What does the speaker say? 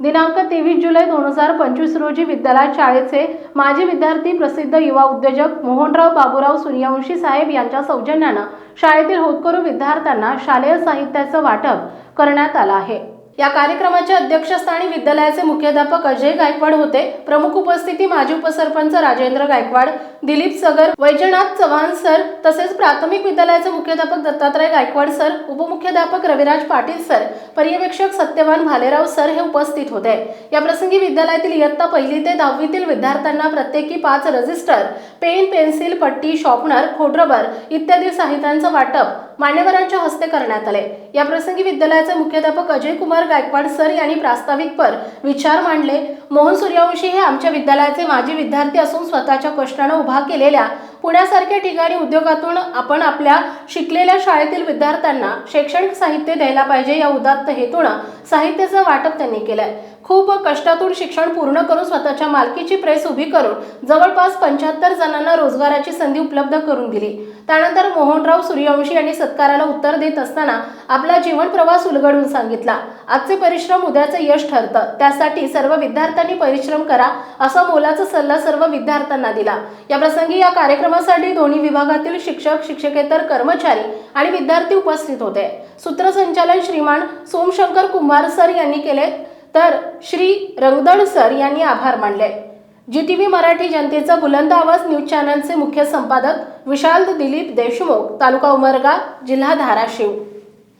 दिनांक तेवीस जुलै दोन हजार पंचवीस रोजी विद्यालय शाळेचे माजी विद्यार्थी प्रसिद्ध युवा उद्योजक मोहनराव बाबूराव सूर्यवंशी साहेब यांच्या सौजन्यानं शाळेतील होतकरू विद्यार्थ्यांना शालेय साहित्याचं वाटप करण्यात आलं आहे. या कार्यक्रमाच्या अध्यक्षस्थानी विद्यालयाचे मुख्याध्यापक अजय गायकवाड होते. प्रमुख उपस्थिती माजी उपसरपंच राजेंद्र गायकवाड दिलीप सगर वैजनाथ चव्हाण सर तसेच प्राथमिक विद्यालयाचे मुख्याध्यापक दत्तात्रय गायकवाड सर उपमुख्याध्यापक रविराज पाटील सर पर्यवेक्षक सत्यवान भालेराव सर हे उपस्थित होते. या प्रसंगी विद्यालयातील इयत्ता पहिली ते दहावीतील विद्यार्थ्यांना प्रत्येकी पाच रजिस्टर पेन पेन्सिल पट्टी शॉर्पनर खोडरबर इत्यादी साहित्यांचं वाटप मान्यवरांच्या हस्ते करण्यात आले. या प्रसंगी विद्यालयाचे मुख्याध्यापक अजय कुमार गायकवाड सर यांनी प्रास्ताविकपर विचार मांडले. मोहन सूर्यवंशी हे आमच्या विद्यालयाचे माजी विद्यार्थी असून स्वतःच्या कष्टानं उभा केलेल्या पुण्यासारख्या ठिकाणी उद्योगातून आपण आपल्या शिकलेल्या शाळेतील विद्यार्थ्यांना शैक्षणिक साहित्य द्यायला पाहिजे या उदात्त हेतूनं साहित्याचं वाटप त्यांनी केलंय. खूप कष्टातून शिक्षण पूर्ण करून स्वतःच्या मालकीची प्रेस उभी करून जवळपास पंच्याहत्तर जणांना रोजगाराची संधी उपलब्ध करून दिली. त्यानंतर मोहनराव सूर्यवंशी यांनी सत्काराला उत्तर देत असताना आपला जीवन प्रवास उलगडून सांगितला. आजचे परिश्रम उद्याचं यश ठरतं. त्यासाठी सर्व विद्यार्थ्यांनी परिश्रम करा असा मोलाचा सल्ला सर्व विद्यार्थ्यांना दिला. या प्रसंगी या कार्यक्रमासाठी दोन्ही विभागातील शिक्षक शिक्षकेतर कर्मचारी आणि विद्यार्थी उपस्थित होते. सूत्रसंचालन श्रीमान सोमशंकर कुंभार सर यांनी केले तर श्री रंगदळ सर यांनी आभार मानले. जी टी व्ही मराठी जनतेचा बुलंद आवाज न्यूज चॅनलचे मुख्य संपादक विशाल दिलीप देशमुख तालुका उमरगा जिल्हा धाराशिव.